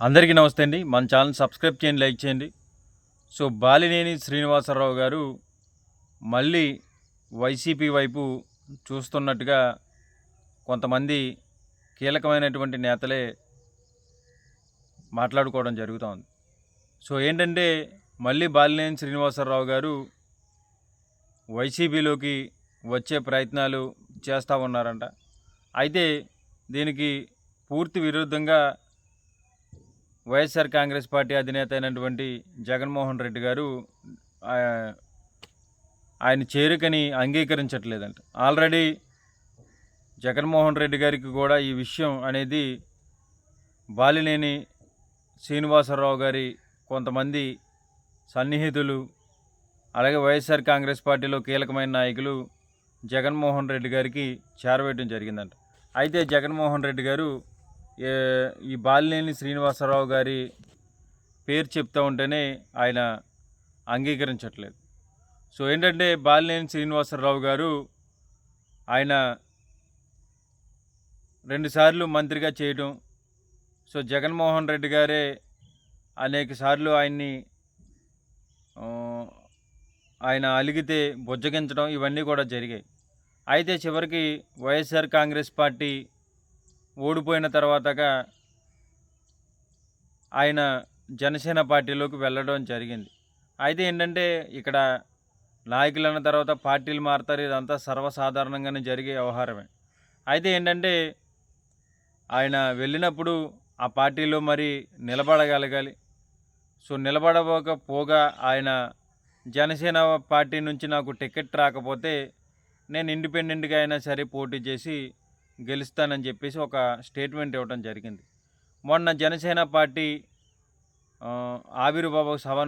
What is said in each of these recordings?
అందరికీ నమస్తే అండి. మన ఛానల్ సబ్స్క్రైబ్ చేయండి లైక్ చేయండి. సో బాలినేని శ్రీనివాసరావు గారు మళ్ళీ వైసీపీ వైపు చూస్తున్నట్టుగా కొంతమంది కీలకమైనటువంటి నేతలే మాట్లాడుకోవడం జరుగుతోంది సో ఏంటంటే మళ్ళీ బాలినేని శ్రీనివాసరావు గారు వైసీపీలోకి వచ్చే ప్రయత్నాలు చేస్తూ ఉన్నారంట. అయితే దీనికి పూర్తి విరుద్ధంగా వైఎస్ఆర్ కాంగ్రెస్ పార్టీ అధినేత అయినటువంటి జగన్మోహన్ రెడ్డి గారు ఆయన చేరికని అంగీకరించట్లేదంట. ఆల్రెడీ జగన్మోహన్ రెడ్డి గారికి కూడా ఈ విషయం అనేది బాలినేని శ్రీనివాసరావు గారి కొంతమంది సన్నిహితులు అలాగే వైఎస్ఆర్ కాంగ్రెస్ పార్టీలో కీలకమైన నాయకులు జగన్మోహన్ రెడ్డి గారికి చేరవేయడం జరిగిందంట. అయితే జగన్మోహన్ రెడ్డి గారు ఈ బాలినేని శ్రీనివాసరావు గారి పేరు చెప్తూ ఉంటేనే ఆయన అంగీకరించట్లేదు. సో ఏంటంటే బాలినేని శ్రీనివాసరావు గారు ఆయన రెండుసార్లు మంత్రిగా చేయడం సో జగన్మోహన్ రెడ్డి గారే అనేక సార్లు ఆయన్ని ఆయన అలిగితే బుజ్జగించడం ఇవన్నీ కూడా జరిగాయి. అయితే చివరికి వైఎస్ఆర్ కాంగ్రెస్ పార్టీ ఓడిపోయిన తర్వాతగా ఆయన జనసేన పార్టీలోకి వెళ్ళడం జరిగింది. అయితే ఏంటంటే ఇక్కడ నాయకులు అన్న తర్వాత పార్టీలు మారుతారు ఇదంతా సర్వసాధారణంగానే జరిగే వ్యవహారమే. అయితే ఏంటంటే ఆయన వెళ్ళినప్పుడు ఆ పార్టీలో మరి నిలబడగలగాలి. సో నిలబడకపోగా ఆయన జనసేన పార్టీ నుంచి నాకు టికెట్ రాకపోతే నేను ఇండిపెండెంట్గా అయినా సరే పోటీ చేసి గెలుస్తానని చెప్పేసి ఒక స్టేట్మెంట్ ఇవ్వడం జరిగింది. మొన్న జనసేన పార్టీ ఆ, ఆవిర్భావ సభ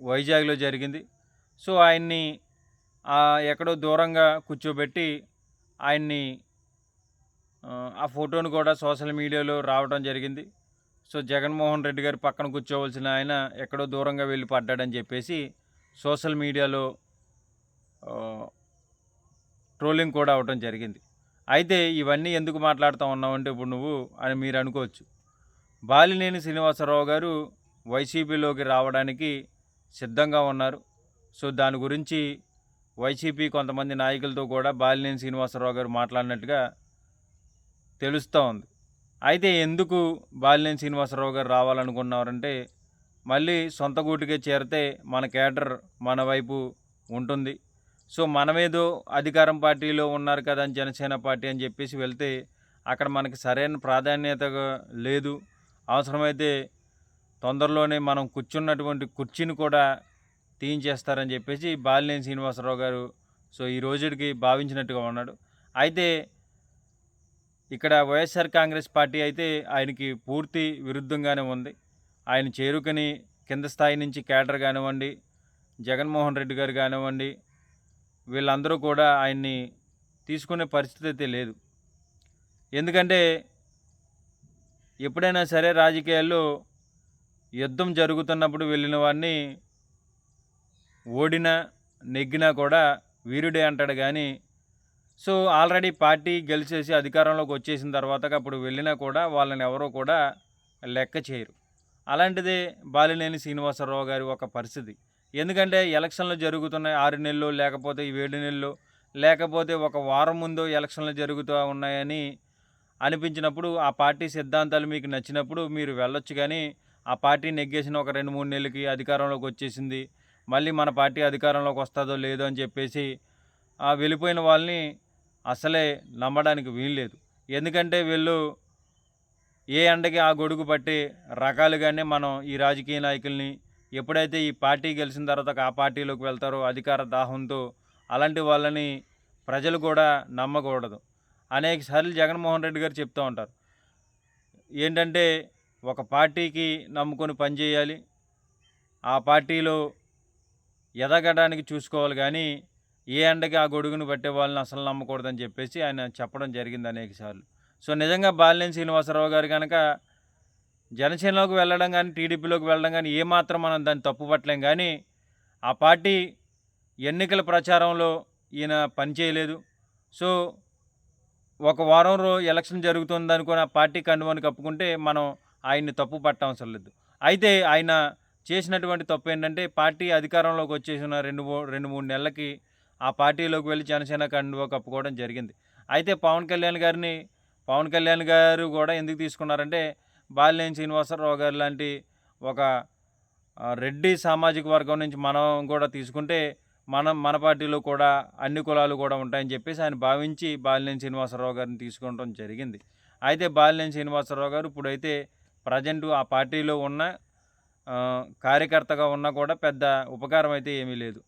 వైజాగ్లో జరిగింది. సో ఆయన్ని ఎక్కడో దూరంగా కూర్చోబెట్టి ఆయన్ని ఆ, ఫోటోను కూడా సోషల్ మీడియాలో రావడం జరిగింది. సో జగన్మోహన్ రెడ్డి గారి పక్కన కూర్చోవలసిన ఆయన ఎక్కడో దూరంగా వెళ్ళి పడ్డాడని చెప్పేసి సోషల్ మీడియాలో ట్రోలింగ్ కూడా అవటం జరిగింది. అయితే ఇవన్నీ ఎందుకు మాట్లాడుతూ ఉన్నావంటే ఇప్పుడు నువ్వు అని మీరు అనుకోవచ్చు. బాలినేని శ్రీనివాసరావు గారు వైసీపీలోకి రావడానికి సిద్ధంగా ఉన్నారు. సో దాని గురించి వైసీపీ కొంతమంది నాయకులతో కూడా బాలినేని శ్రీనివాసరావు గారు మాట్లాడినట్టుగా తెలుస్తూ ఉంది. అయితే ఎందుకు బాలినేని శ్రీనివాసరావు గారు రావాలనుకున్నారంటే మళ్ళీ సొంత గూటికే చేరితే మన కేడర్ మన వైపు ఉంటుంది. సో మనమేదో అధికారం పార్టీలో ఉన్నారు కదా అని జనసేన పార్టీ అని చెప్పేసి వెళ్తే అక్కడ మనకి సరైన ప్రాధాన్యత లేదు. అవసరమైతే తొందరలోనే మనం కూర్చున్నటువంటి కుర్చీని కూడా తీయించేస్తారని చెప్పేసి బాలినేని శ్రీనివాసరావు గారు సో ఈ రోజుకి భావించినట్టుగా ఉన్నాడు. అయితే ఇక్కడ వైఎస్ఆర్ కాంగ్రెస్ పార్టీ అయితే ఆయనకి పూర్తి విరుద్ధంగానే ఉంది. ఆయన చేరుకని కింద స్థాయి నుంచి కేడర్ కానివ్వండి జగన్మోహన్ రెడ్డి గారు కానివ్వండి వీళ్ళందరూ కూడా ఆయన్ని తీసుకునే పరిస్థితి అయితే లేదు. ఎందుకంటే ఎప్పుడైనా సరే రాజకీయాల్లో యుద్ధం జరుగుతున్నప్పుడు వెళ్ళిన వాడిని ఓడినా నెగ్గినా కూడా వీరుడే అంటాడు కానీ సో ఆల్రెడీ పార్టీ గెలిచేసి అధికారంలోకి వచ్చేసిన తర్వాత అప్పుడు వెళ్ళినా కూడా వాళ్ళని ఎవరో కూడా లెక్క చేయరు. అలాంటిదే బాలినేని శ్రీనివాసరావు గారి ఒక పరిస్థితి. ఎందుకంటే ఎలక్షన్లు జరుగుతున్నాయి. ఆరు నెలలు లేకపోతే ఈ ఏడు నెలలు. లేకపోతే ఒక వారం ముందు ఎలక్షన్లు జరుగుతూ ఉన్నాయని అనిపించినప్పుడు ఆ పార్టీ సిద్ధాంతాలు మీకు నచ్చినప్పుడు మీరు వెళ్ళొచ్చు కానీ ఆ పార్టీ నెగ్గేసిన ఒక రెండు మూడు నెలలకి అధికారంలోకి వచ్చేసింది. మళ్ళీ మన పార్టీ అధికారంలోకి వస్తుందో లేదో అని చెప్పేసి ఆ వెళ్ళిపోయిన వాళ్ళని అసలే నమ్మడానికి వీల్లేదు. ఎందుకంటే వీళ్ళు ఏ ఎండకి ఆ గొడుగు పట్టి రకాలుగానే మనం ఈ రాజకీయ నాయకుల్ని ఎప్పుడైతే ఈ పార్టీ గెలిచిన తర్వాత ఆ పార్టీలోకి వెళ్తారో అధికార దాహంతో అలాంటి వాళ్ళని ప్రజలు కూడా నమ్మకూడదు. అనేక సార్లు జగన్మోహన్ రెడ్డి గారు చెప్తూ ఉంటారు. ఏంటంటే ఒక పార్టీకి నమ్ముకొని పనిచేయాలి ఆ పార్టీలో ఎదగడానికి చూసుకోవాలి కానీ ఏ అండకి ఆ గొడుగును పట్టే వాళ్ళని అసలు నమ్మకూడదని చెప్పేసి ఆయన చెప్పడం జరిగింది అనేక సార్లు. సో నిజంగా బాలినేని శ్రీనివాసరావు గారు కనుక జనసేనలోకి వెళ్ళడం కానీ టీడీపీలోకి వెళ్ళడం కానీ ఏమాత్రం మనం దాన్ని తప్పుపట్టలేం. కానీ ఆ పార్టీ ఎన్నికల ప్రచారంలో ఈయన పనిచేయలేదు సో ఒక వారం రో ఎలక్షన్ జరుగుతుంది అనుకుని ఆ పార్టీ కండువని కప్పుకుంటే మనం ఆయన్ని తప్పు పట్టవసరం లేదు. అయితే ఆయన చేసినటువంటి తప్పు ఏంటంటే పార్టీ అధికారంలోకి వచ్చేసిన రెండు మూ రెండు మూడు నెలలకి ఆ పార్టీలోకి వెళ్ళి జనసేన కండువ కప్పుకోవడం జరిగింది. అయితే పవన్ కళ్యాణ్ గారిని పవన్ కళ్యాణ్ గారు కూడా ఎందుకు తీసుకున్నారంటే బాలినేని శ్రీనివాసరావు గారు లాంటి ఒక రెడ్డి సామాజిక వర్గం నుంచి మనం కూడా తీసుకుంటే మనం మన పార్టీలో కూడా అన్ని కులాలు కూడా ఉంటాయని చెప్పేసి ఆయన భావించి బాలినేని శ్రీనివాసరావు గారిని తీసుకోవడం జరిగింది. అయితే బాలినేని శ్రీనివాసరావు గారు ఇప్పుడైతే ప్రజెంట్ ఆ పార్టీలో ఉన్న కార్యకర్తగా ఉన్నా కూడా పెద్ద ఉపకారం అయితే ఏమీ లేదు.